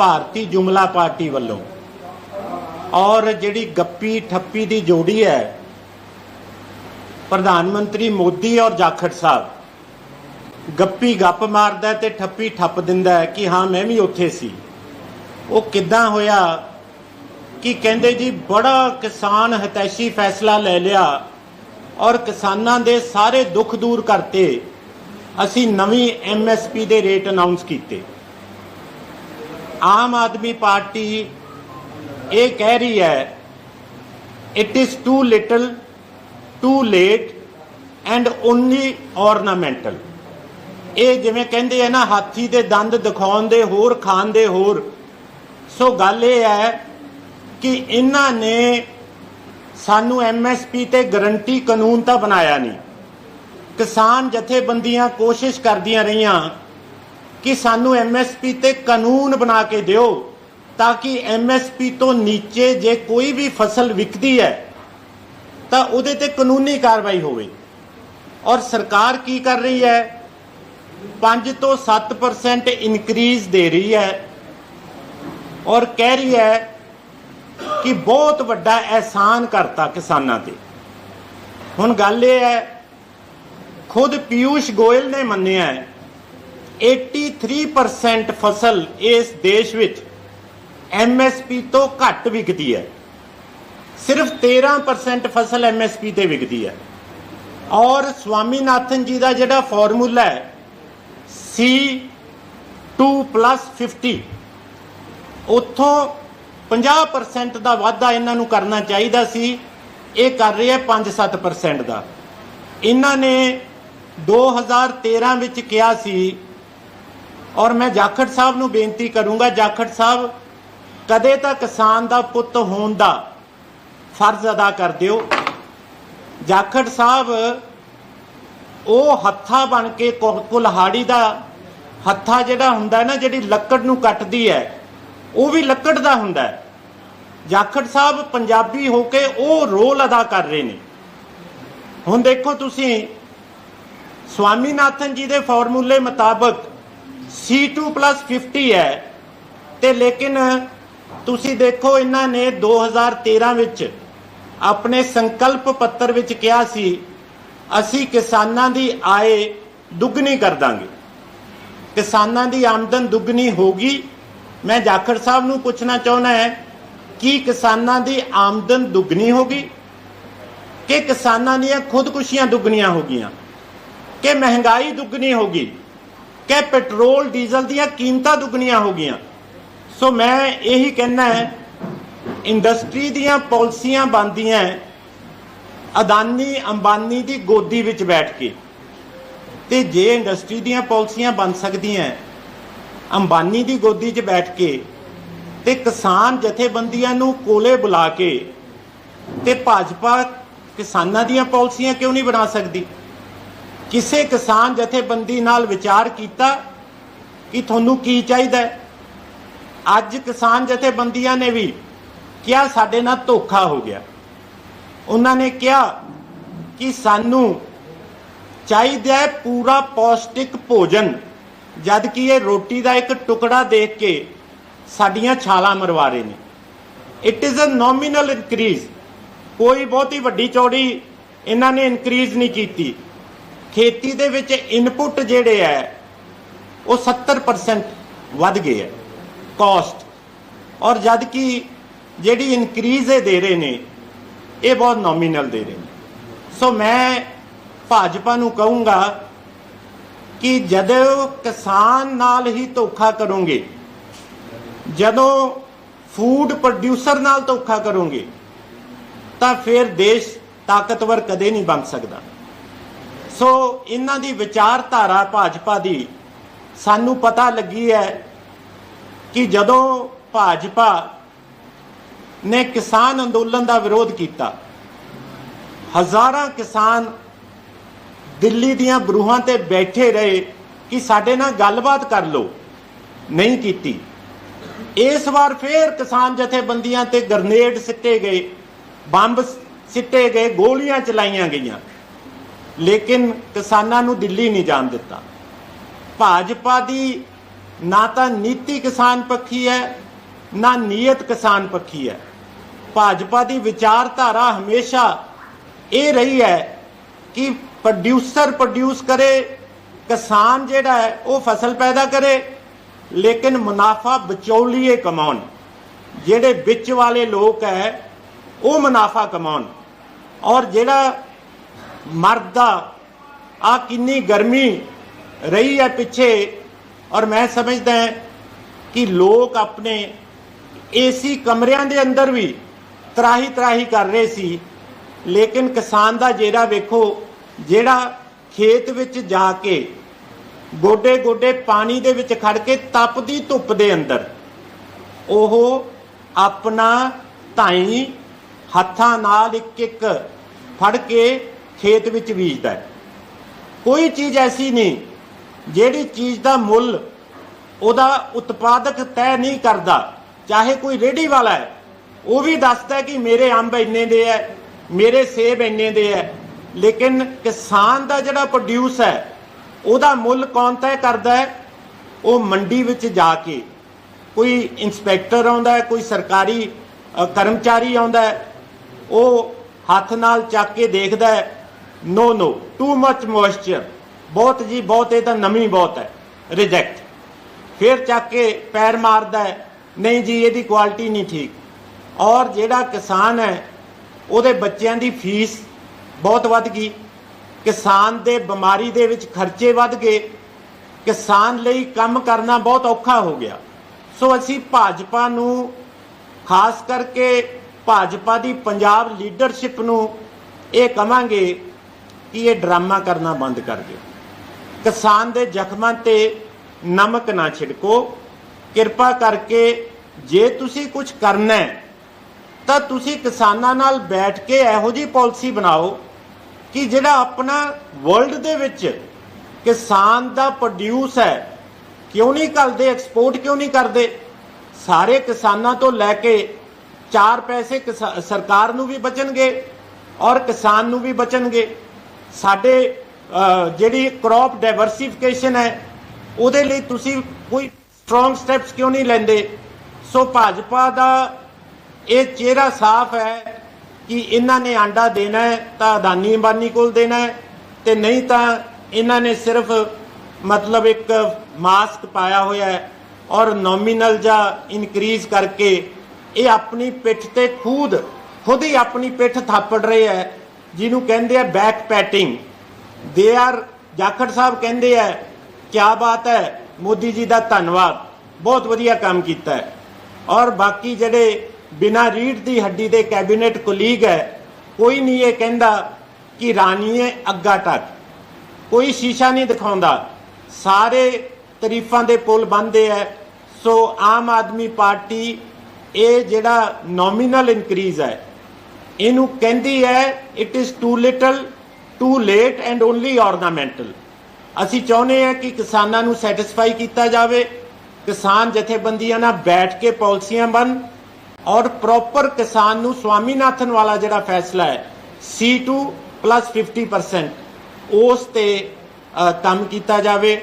ਭਾਰਤੀ ਜੁਮਲਾ party ਵੱਲੋਂ। ਔਰ ਜਿਹੜੀ ਗੱਪੀ ਠੱਪੀ ਦੀ ਜੋੜੀ ਹੈ, ਪ੍ਰਧਾਨ ਮੰਤਰੀ ਮੋਦੀ ਔਰ ਜਾਖੜ ਸਾਹਿਬ, ਗੱਪੀ ਗੱਪ ਮਾਰਦਾ ਤੇ ਠੱਪੀ ਠੱਪ ਦਿੰਦਾ ਹੈ ਕਿ ਹਾਂ, ਮੈਂ ਵੀ ਉੱਥੇ ਸੀ। ਉਹ ਕਿੱਦਾਂ ਹੋਇਆ ਕਿ ਕਹਿੰਦੇ ਜੀ, ਬੜਾ ਕਿਸਾਨ ਹਤੈਸ਼ੀ ਫੈਸਲਾ ਲੈ ਲਿਆ ਔਰ ਕਿਸਾਨਾਂ ਦੇ ਸਾਰੇ ਦੁੱਖ ਦੂਰ ਕਰਤੇ। ਅਸੀਂ ਨਵੀਂ ਐਮਐਸਪੀ ਦੇ ਰੇਟ ਅਨਾਉਂਸ ਕੀਤੇ। ਆਮ ਆਦਮੀ ਪਾਰਟੀ ਇਹ ਕਹਿ ਰਹੀ ਹੈ it is too little too late and only ornamental. ਇਹ ਜਿਵੇਂ ਕਹਿੰਦੇ ਆ ਨਾ, ਹਾਥੀ ਦੇ ਦੰਦ ਦਿਖਾਉਣ ਦੇ ਹੋਰ ਖਾਣ ਦੇ ਹੋਰ। ਸੋ ਗੱਲ ਇਹ ਹੈ ਕਿ ਇਹਨਾਂ ਨੇ ਸਾਨੂੰ ਐਮਐਸਪੀ ਤੇ ਗਰੰਟੀ ਕਾਨੂੰਨ ਤਾਂ ਬਣਾਇਆ ਨਹੀਂ। ਕਿਸਾਨ ਜਥੇਬੰਦੀਆਂ ਕੋਸ਼ਿਸ਼ ਕਰਦੀਆਂ ਰਹੀਆਂ ਕਿ ਸਾਨੂੰ ਐਮਐਸਪੀ ਤੇ ਕਾਨੂੰਨ ਬਣਾ ਕੇ ਦਿਓ ਤਾਂ ਕਿ ਐਮਐਸਪੀ ਤੋਂ ਨੀਚੇ ਜੇ ਕੋਈ ਵੀ ਫਸਲ ਵਿਕਦੀ ਹੈ, ਤਾਂ ਉਹਦੇ ਤੇ ਕਾਨੂੰਨੀ ਕਾਰਵਾਈ ਹੋਵੇ। ਔਰ ਸਰਕਾਰ ਕੀ ਕਰ ਰਹੀ ਹੈ? 5 ਤੋਂ 7% ਇਨਕਰੀਜ਼ ਦੇ ਰਹੀ ਹੈ। ਔਰ ਕਹਿ ਰਹੀ ਹੈ ਕਿ ਬਹੁਤ ਵੱਡਾ ਅਹਿਸਾਨ ਕਰਤਾ ਕਿਸਾਨਾਂ ਤੇ। ਹੁਣ ਗੱਲ ਇਹ ਹੈ, ਖੁਦ ਪਿਊਸ਼ ਗੋਇਲ ਨੇ ਮੰਨਿਆ ਹੈ 83% ਫਸਲ ਇਸ ਦੇਸ਼ ਵਿੱਚ ਐਮਐਸਪੀ ਤੋਂ ਘੱਟ ਵਿਕਦੀ ਹੈ। ਸਿਰਫ 13% ਫਸਲ ਐਮਐਸਪੀ ਤੇ ਵਿਕਦੀ ਹੈ। ਔਰ ਸਵਾਮੀਨਾਥਨ ਜੀ ਦਾ ਜਿਹੜਾ ਫਾਰਮੂਲਾ ਹੈ ਸੀ 2 50 ਉੱਥੋਂ 50% ਦਾ ਵਾਧਾ ਇਹਨਾਂ ਨੂੰ ਕਰਨਾ ਚਾਹੀਦਾ ਸੀ। ਇਹ ਕਰ ਰਹੇ ਹੈ 5-7% ਦਾ। ਇਹਨਾਂ ਨੇ 2013 ਵਿੱਚ ਕਿਹਾ ਸੀ ਔਰ ਮੈਂ ਜਾਖੜ ਸਾਹਿਬ ਨੂੰ ਬੇਨਤੀ ਕਰੂੰਗਾ, ਜਾਖੜ ਸਾਹਿਬ, ਕਦੇ ਤਾਂ ਕਿਸਾਨ ਦਾ ਪੁੱਤ ਹੋਣ ਦਾ ਫਰਜ਼ ਅਦਾ ਕਰ ਦਿਓ। ਜਾਖੜ ਸਾਹਿਬ, ਉਹ ਹੱਥਾ ਬਣ ਕੇ ਕੁ- ਕੁਲਹਾੜੀ ਦਾ ਹੱਥਾ ਜਿਹੜਾ ਹੁੰਦਾ ਨਾ, ਜਿਹੜੀ ਲੱਕੜ ਨੂੰ ਕੱਟਦੀ ਹੈ, ਉਹ ਵੀ ਲੱਕੜ ਦਾ ਹੁੰਦਾ ਹੈ। ਜਾਖੜ ਸਾਹਿਬ ਪੰਜਾਬੀ ਹੋ ਕੇ ਉਹ ਰੋਲ ਅਦਾ ਕਰ ਰਹੇ ਨੇ। ਹੁਣ ਦੇਖੋ ਤੁਸੀਂ, ਸਵਾਮੀਨਾਥਨ ਜੀ ਦੇ ਫਾਰਮੂਲੇ ਮੁਤਾਬਕ C2 50 ਹੈ। ਤੇ ਲੇਕਿਨ ਤੁਸੀਂ ਦੇਖੋ ਇਹਨਾਂ ਨੇ 2013 ਵਿੱਚ ਆਪਣੇ ਸੰਕਲਪ ਪੱਤਰ ਵਿੱਚ ਕਿਹਾ ਸੀ, ਅਸੀਂ ਕਿਸਾਨਾਂ ਦੀ ਆਏ ਦੁੱਗਣੀ ਕਰ ਦਾਂਗੇ। ਕਿਸਾਨਾਂ ਦੀ ਆਮਦਨ ਦੁੱਗਣੀ ਹੋਗੀ ਮੈਂ ਜਾਖੜ ਸਾਹਿਬ ਨੂੰ ਪੁੱਛਣਾ ਚਾਹੁੰਦਾ ਹੈ, ਕੀ ਕਿਸਾਨਾਂ ਦੀ ਆਮਦਨ ਦੁੱਗਣੀ ਹੋਗੀ ਕਿ ਕਿਸਾਨਾਂ ਦੀਆਂ ਖੁਦਕੁਸ਼ੀਆਂ ਦੁੱਗਣੀਆਂ ਹੋ ਗਈਆਂ? ਕਿ ਮਹਿੰਗਾਈ ਦੁੱਗਣੀ ਹੋ ਗਈ? ਕਿ ਪੈਟਰੋਲ, ਡੀਜ਼ਲ ਦੀਆਂ ਕੀਮਤਾਂ ਦੁੱਗਣੀਆਂ ਹੋ ਗਈਆਂ। ਸੋ ਮੈਂ ਇਹੀ ਕਹਿਣਾ ਹੈ, ਇੰਡਸਟਰੀ ਦੀਆਂ ਪਾਲਿਸੀਆਂ ਬਣਦੀਆਂ ਅਦਾਨੀ, ਅੰਬਾਨੀ ਦੀ ਗੋਦੀ ਵਿੱਚ ਬੈਠ ਕੇ। ਤੇ ਜੇ ਇੰਡਸਟਰੀ ਦੀਆਂ ਪਾਲਿਸੀਆਂ ਬਣ ਸਕਦੀਆਂ ਅੰਬਾਨੀ ਦੀ ਗੋਦੀ 'ਚ ਬੈਠ ਕੇ ਤੇ ਕਿਸਾਨ ਜਥੇਬੰਦੀਆਂ ਨੂੰ ਕੋਲੇ ਬੁਲਾ ਕੇ ਤੇ ਭਾਜਪਾ ਕਿਸਾਨਾਂ ਦੀਆਂ ਪਾਲਿਸੀਆਂ ਕਿਉਂ ਨਹੀਂ ਬਣਾ ਸਕਦੀ? ਕਿਸੇ ਕਿਸਾਨ ਜਥੇਬੰਦੀ ਨਾਲ ਵਿਚਾਰ ਕੀਤਾ ਕਿ ਤੁਹਾਨੂੰ ਕੀ ਚਾਹੀਦਾ? ਅੱਜ ਕਿਸਾਨ ਜਥੇਬੰਦੀਆਂ ਨੇ ਵੀ ਕਿਹਾ, ਸਾਡੇ ਨਾਲ ਧੋਖਾ ਹੋ ਗਿਆ। ਉਹਨਾਂ ਨੇ ਕਿਹਾ ਕਿ ਸਾਨੂੰ ਚਾਹੀਦਾ ਹੈ ਪੂਰਾ ਪੌਸ਼ਟਿਕ ਭੋਜਨ, ਜਦ ਕਿ ਇਹ ਰੋਟੀ ਦਾ ਇੱਕ ਟੁਕੜਾ ਦੇਖ ਕੇ ਸਾਡੀਆਂ ਛਾਲਾਂ ਮਰਵਾ ਰਹੇ ਨੇ। It is a nominal increase ਕੋਈ ਬਹੁਤੀ ਵੱਡੀ ਚੌੜੀ ਇਹਨਾਂ ਨੇ ਇਨਕਰੀਜ਼ ਨਹੀਂ ਕੀਤੀ। ਖੇਤੀ ਦੇ ਵਿੱਚ ਇਨਪੁੱਟ ਜਿਹੜੇ ਹੈ, ਉਹ 70% ਵੱਧ ਗਏ ਹੈ ਕਾਸਟ ਔਰ ਜਦ ਕਿ ਜਿਹੜੀ ਇਨਕਰੀਜ਼ ਇਹ ਦੇ ਰਹੇ ਨੇ, ਇਹ ਬਹੁਤ ਨੋਮੀਨਲ ਦੇ ਰਹੇ ਨੇ। ਸੋ ਮੈਂ ਭਾਜਪਾ ਨੂੰ ਕਹੂੰਗਾ ਕਿ ਜਦੋਂ ਕਿਸਾਨ ਨਾਲ ਹੀ ਧੋਖਾ ਕਰੋਗੇ, ਜਦੋਂ ਫੂਡ ਪ੍ਰੋਡਿਊਸਰ ਨਾਲ ਧੋਖਾ ਕਰੋਗੇ, ਤਾਂ ਫਿਰ ਦੇਸ਼ ਤਾਕਤਵਰ ਕਦੇ ਨਹੀਂ ਬਣ ਸਕਦਾ। ਸੋ ਇਹਨਾਂ ਦੀ ਵਿਚਾਰਧਾਰਾ ਭਾਜਪਾ ਦੀ? ਸਾਨੂੰ ਪਤਾ ਲੱਗੀ ਹੈ ਕਿ ਜਦੋਂ ਭਾਜਪਾ ਨੇ ਕਿਸਾਨ ਅੰਦੋਲਨ ਦਾ ਵਿਰੋਧ ਕੀਤਾ, ਹਜ਼ਾਰਾਂ ਕਿਸਾਨ ਦਿੱਲੀ ਦੀਆਂ ਬਰੂਹਾਂ ਤੇ ਬੈਠੇ ਰਹੇ ਕਿ ਸਾਡੇ ਨਾਲ ਗੱਲਬਾਤ ਕਰ ਲਓ। ਨਹੀਂ ਕੀਤੀ। ਇਸ ਵਾਰ ਫੇਰ ਕਿਸਾਨ ਜਥੇਬੰਦੀਆਂ ਤੇ ਗ੍ਰਨੇਡ ਸਿੱਟੇ ਗਏ, ਬੰਬ ਸਿੱਟੇ ਗਏ, ਗੋਲੀਆਂ ਚਲਾਈਆਂ ਗਈਆਂ। ਲੇਕਿਨ ਕਿਸਾਨਾਂ ਨੂੰ ਦਿੱਲੀ ਨਹੀਂ ਜਾਣ ਦਿੱਤਾ। ਭਾਜਪਾ ਦੀ ਨਾ ਤਾਂ ਨੀਤੀ ਕਿਸਾਨ ਪੱਖੀ ਹੈ, ਨਾ ਨੀਅਤ ਕਿਸਾਨ ਪੱਖੀ ਹੈ। ਭਾਜਪਾ ਦੀ ਵਿਚਾਰਧਾਰਾ ਹਮੇਸ਼ਾ ਇਹ ਰਹੀ ਹੈ ਕਿ ਪ੍ਰੋਡਿਊਸਰ ਪ੍ਰੋਡਿਊਸ ਕਰੇ, ਕਿਸਾਨ ਜਿਹੜਾ ਹੈ ਉਹ ਫਸਲ ਪੈਦਾ ਕਰੇ, ਲੇਕਿਨ ਮੁਨਾਫਾ ਵਿਚੌਲੀਏ ਕਮਾਉਣ। ਜਿਹੜੇ ਵਿੱਚ ਵਾਲੇ ਲੋਕ ਹੈ, ਉਹ ਮੁਨਾਫਾ ਕਮਾਉਣ। ਔਰ ਜਿਹੜਾ ਮਰਦਾ ਦਾ ਆ ਕਿੰਨੀ ਗਰਮੀ ਰਹੀ ਹੈ ਪਿੱਛੇ। ਔਰ ਮੈਂ ਸਮਝਦਾ ਕਿ ਲੋਕ ਆਪਣੇ ਏਸੀ ਕਮਰਿਆਂ ਦੇ ਅੰਦਰ ਵੀ ਤਰਾਹੀ ਤਰਾਹੀ ਕਰ ਰਹੇ ਸੀ। ਲੇਕਿਨ ਕਿਸਾਨ ਦਾ ਜੇਰਾ ਵੇਖੋ, ਜਿਹੜਾ ਖੇਤ ਵਿੱਚ ਜਾ ਕੇ ਗੋਡੇ ਗੋਡੇ ਪਾਣੀ ਦੇ ਵਿੱਚ ਖੜ ਕੇ ਤਪਦੀ ਧੁੱਪ ਦੇ ਅੰਦਰ, ਉਹ ਆਪਣਾ ਧਾਈ ਹੱਥਾਂ ਨਾਲ ਇੱਕ ਇੱਕ ਫੜ ਕੇ ਖੇਤ ਵਿੱਚ ਬੀਜਦਾ ਹੈ। ਕੋਈ ਚੀਜ਼ ਐਸੀ ਨਹੀਂ, ਜਿਹੜੀ ਚੀਜ਼ ਦਾ ਮੁੱਲ ਉਹਦਾ ਉਤਪਾਦਕ ਤੈਅ ਨਹੀਂ ਕਰਦਾ। ਚਾਹੇ ਕੋਈ ਰੇੜੀ ਵਾਲਾ ਹੈ, ਉਹ ਵੀ ਦੱਸਦਾ ਕਿ ਮੇਰੇ ਅੰਬ ਇੰਨੇ ਦੇ ਹੈ, ਮੇਰੇ ਸੇਬ ਇੰਨੇ ਦੇ ਹੈ। ਲੇਕਿਨ ਕਿਸਾਨ ਦਾ ਜਿਹੜਾ ਪ੍ਰੋਡਿਊਸ ਹੈ, ਉਹਦਾ ਮੁੱਲ ਕੌਣ ਤੈਅ ਕਰਦਾ ਹੈ? ਉਹ ਮੰਡੀ ਵਿੱਚ ਜਾ ਕੇ ਕੋਈ ਇਨਸਪੈਕਟਰ ਆਉਂਦਾ ਹੈ, ਕੋਈ ਸਰਕਾਰੀ ਕਰਮਚਾਰੀ ਆਉਂਦਾ ਹੈ। ਉਹ ਹੱਥ ਨਾਲ ਚੱਕ ਕੇ ਦੇਖਦਾ ਹੈ ਨੋ ਨੋ ਟੂ ਮੱਚ ਮੋਇਸਚਰ ਬਹੁਤ ਜੀ, ਬਹੁਤ, ਇਹ ਤਾਂ ਨਮੀ ਬਹੁਤ ਹੈ। ਰਿਜੈਕਟ ਫਿਰ ਚੱਕ ਕੇ ਪੈਰ ਮਾਰਦਾ ਹੈ। ਨਹੀਂ ਜੀ, ਇਹਦੀ ਕੁਆਲਿਟੀ ਨਹੀਂ ਠੀਕ। ਔਰ ਜਿਹੜਾ ਕਿਸਾਨ ਹੈ, ਉਹਦੇ ਬੱਚਿਆਂ ਦੀ ਫੀਸ ਬਹੁਤ ਵੱਧ ਗਈ। ਕਿਸਾਨ ਦੇ ਬਿਮਾਰੀ ਦੇ ਵਿੱਚ ਖਰਚੇ ਵੱਧ ਗਏ। ਕਿਸਾਨ ਲਈ ਕੰਮ ਕਰਨਾ ਬਹੁਤ ਔਖਾ ਹੋ ਗਿਆ। ਸੋ ਅਸੀਂ ਭਾਜਪਾ ਨੂੰ, ਖਾਸ ਕਰਕੇ ਭਾਜਪਾ ਦੀ ਪੰਜਾਬ ਲੀਡਰਸ਼ਿਪ ਨੂੰ ਇਹ ਕਵਾਂਗੇ ਕਿ ਇਹ ਡਰਾਮਾ ਕਰਨਾ ਬੰਦ ਕਰ ਦਿਓ। ਕਿਸਾਨ ਦੇ ਜ਼ਖਮਾਂ ਤੇ ਨਮਕ ਨਾ ਛਿੜਕੋ। ਕਿਰਪਾ ਕਰਕੇ ਜੇ ਤੁਸੀਂ ਕੁਝ ਕਰਨਾ ਹੈ, ਤਾਂ ਤੁਸੀਂ ਕਿਸਾਨਾਂ ਨਾਲ ਬੈਠ ਕੇ ਇਹੋ ਜੀ ਪਾਲਿਸੀ ਬਣਾਓ ਕਿ ਜਿਹੜਾ ਆਪਣਾ ਵਰਲਡ ਦੇ ਵਿੱਚ ਕਿਸਾਨ ਦਾ ਪ੍ਰੋਡਿਊਸ ਹੈ, ਕਿਉਂ ਨਹੀਂ ਕਰਦੇ ਐਕਸਪੋਰਟ ਕਿਉਂ ਨਹੀਂ ਕਰਦੇ? ਸਾਰੇ ਕਿਸਾਨਾਂ ਤੋਂ ਲੈ ਕੇ ਚਾਰ ਪੈਸੇ ਕਿਸਾ- ਸਰਕਾਰ ਨੂੰ ਵੀ ਬਚਣਗੇ ਔਰ ਕਿਸਾਨ ਨੂੰ ਵੀ ਬਚਣਗੇ। ਸਾਡੇ ਜਿਹੜੀ ਕ੍ਰੌਪ ਡਾਈਵਰਸਿਫਿਕੇਸ਼ਨ ਹੈ, ਉਹਦੇ ਲਈ ਤੁਸੀਂ ਕੋਈ ਸਟਰੋਂਗ ਸਟੈਪਸ ਕਿਉਂ ਨਹੀਂ ਲੈਂਦੇ? ਸੋ ਭਾਜਪਾ ਦਾ ਇਹ ਚਿਹਰਾ ਸਾਫ਼ ਹੈ ਕਿ ਇਹਨਾਂ ਨੇ ਆਂਡਾ ਦੇਣਾ ਹੈ, ਤਾਂ ਅਦਾਨੀ ਅੰਬਾਨੀ ਕੋਲ ਦੇਣਾ ਹੈ, ਤੇ ਨਹੀਂ ਤਾਂ ਇਹਨਾਂ ਨੇ ਸਿਰਫ ਮਤਲਬ ਇੱਕ ਮਾਸਕ ਪਾਇਆ ਹੋਇਆ ਹੈ ਔਰ ਨੋਮੀਨਲ ਜਾਂ ਇਨਕਰੀਜ਼ ਕਰਕੇ ਇਹ ਆਪਣੀ ਪਿੱਠ ਤੇ ਖੁਦ ਖੁਦ ਹੀ ਆਪਣੀ ਪਿੱਠ ਥਾਪੜ ਰਹੇ ਹੈ। ਜਿਹਨੂੰ ਕਹਿੰਦੇ ਆ ਬੈਕ ਪੈਟਿੰਗ ਦੇ ਆਰ ਜਾਖੜ ਸਾਹਿਬ ਕਹਿੰਦੇ ਆ, ਕਿਆ ਬਾਤ ਹੈ, ਮੋਦੀ ਜੀ ਦਾ ਧੰਨਵਾਦ। ਬਹੁਤ ਵਧੀਆ ਕੰਮ ਕੀਤਾ ਹੈ। ਔਰ ਬਾਕੀ ਜਿਹੜੇ ਬਿਨਾ ਰੀੜ ਦੀ ਹੱਡੀ ਦੇ ਕੈਬਨਿਟ ਕੁਲੀਗ ਹੈ, ਕੋਈ ਨਹੀਂ ਇਹ ਕਹਿੰਦਾ ਕਿ ਰਾਣੀਏ ਅੱਗਾ ਟੱਕ ਕੋਈ ਸ਼ੀਸ਼ਾ ਨਹੀਂ ਦਿਖਾਉਂਦਾ। ਸਾਰੇ ਤਾਰੀਫਾਂ ਦੇ ਪੁੱਲ ਬੰਦੇ ਐ ਸੋ ਆਮ ਆਦਮੀ ਪਾਰਟੀ ਇਹ ਜਿਹੜਾ ਨੋਮੀਨਲ ਇਨਕਰੀਜ਼ ਹੈ ਇਹਨੂੰ ਕਹਿੰਦੀ ਹੈ it is too little too late and only ornamental. ਅਸੀਂ ਚਾਹੁੰਦੇ ਹਾਂ ਕਿ ਕਿਸਾਨਾਂ ਨੂੰ ਸੈਟੀਸਫਾਈ ਕੀਤਾ ਜਾਵੇ, ਕਿਸਾਨ ਜਥੇਬੰਦੀਆਂ ਨਾਲ ਬੈਠ ਕੇ ਪਾਲਿਸੀਆਂ ਬਣ ਔਰ ਪ੍ਰੋਪਰ ਕਿਸਾਨ ਨੂੰ ਸਵਾਮੀਨਾਥਨ ਵਾਲਾ ਜਿਹੜਾ ਫੈਸਲਾ ਹੈ C2 50% ਉਸ ਤੇ ਕੰਮ ਕੀਤਾ ਜਾਵੇ।